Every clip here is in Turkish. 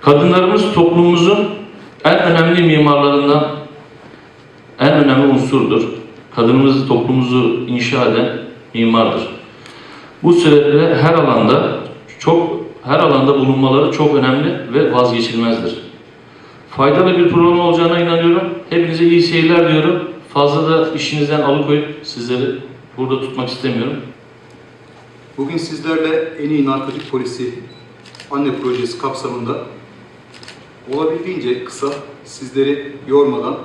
Kadınlarımız toplumumuzun en önemli mimarlarından en önemli unsurdur. Kadınımız toplumumuzu inşa eden mimardır. Bu sebeple her alanda çok her alanda bulunmaları çok önemli ve vazgeçilmezdir. Faydalı bir program olacağına inanıyorum. Hepinize iyi seyirler diyorum. Fazla da işinizden alıkoyup sizleri burada tutmak istemiyorum. Bugün sizlerle en iyi narkotik polisi anne projesi kapsamında olabildiğince kısa sizleri yormadan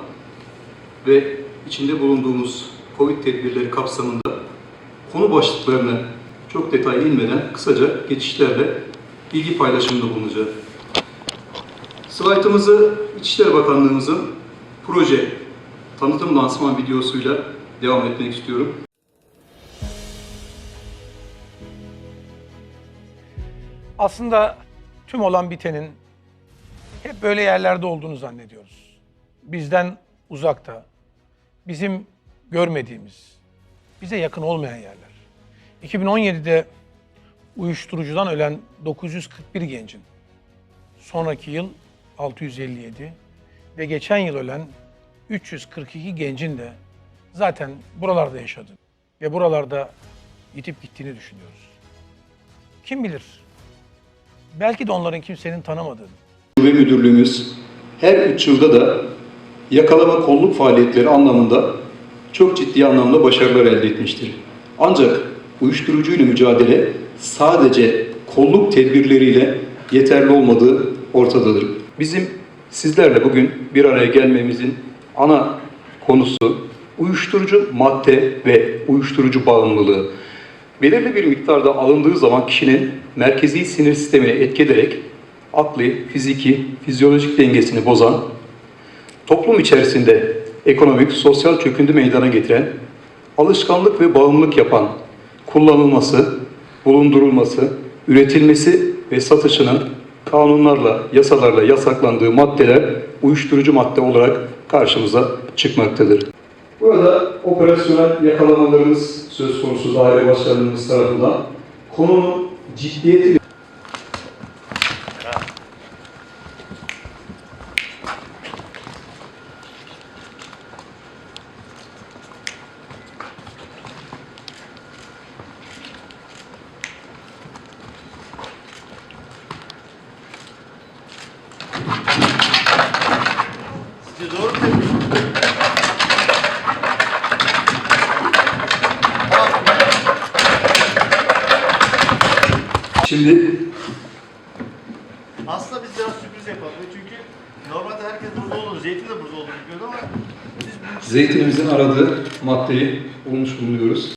ve içinde bulunduğumuz Covid tedbirleri kapsamında konu başlıklarını çok detaylı inmeden kısaca geçişlerle bilgi paylaşımında bulunacağım. Slaytımızı İçişleri Bakanlığımızın proje tanıtım lansman videosuyla devam etmek istiyorum. Aslında tüm olan bitenin hep böyle yerlerde olduğunu zannediyoruz. Bizden uzakta, bizim görmediğimiz, bize yakın olmayan yerler. 2017'de uyuşturucudan ölen 941 gencin, sonraki yıl 657 ve geçen yıl ölen 342 gencin de zaten buralarda yaşadı ve buralarda yitip gittiğini düşünüyoruz. Kim bilir Belki de onların kimsenin tanımadığını. Şube Müdürlüğümüz her üç yılda da yakalama kolluk faaliyetleri anlamında çok ciddi anlamda başarılar elde etmiştir. Ancak uyuşturucuyla mücadele sadece kolluk tedbirleriyle yeterli olmadığı ortadadır. Bizim sizlerle bugün bir araya gelmemizin ana konusu uyuşturucu madde ve uyuşturucu bağımlılığı. Belirli bir miktarda alındığı zaman kişinin merkezi sinir sistemine etki ederek akli, fiziki, fizyolojik dengesini bozan, toplum içerisinde ekonomik, sosyal çöküntü meydana getiren, alışkanlık ve bağımlılık yapan, kullanılması, bulundurulması, üretilmesi ve satışının kanunlarla, yasalarla yasaklandığı maddeler uyuşturucu madde olarak karşımıza çıkmaktadır. Burada operasyonel yakalamalarımız söz konusu daire başkanlığımız tarafından konunun ciddiyeti Şimdi Aslında biz biraz sürpriz yapalım. Çünkü normalde herkes burada olur. Zeytin de burada olur biliyordu ama biz zeytinimizin aradığı maddeyi bulmuş bulunuyoruz.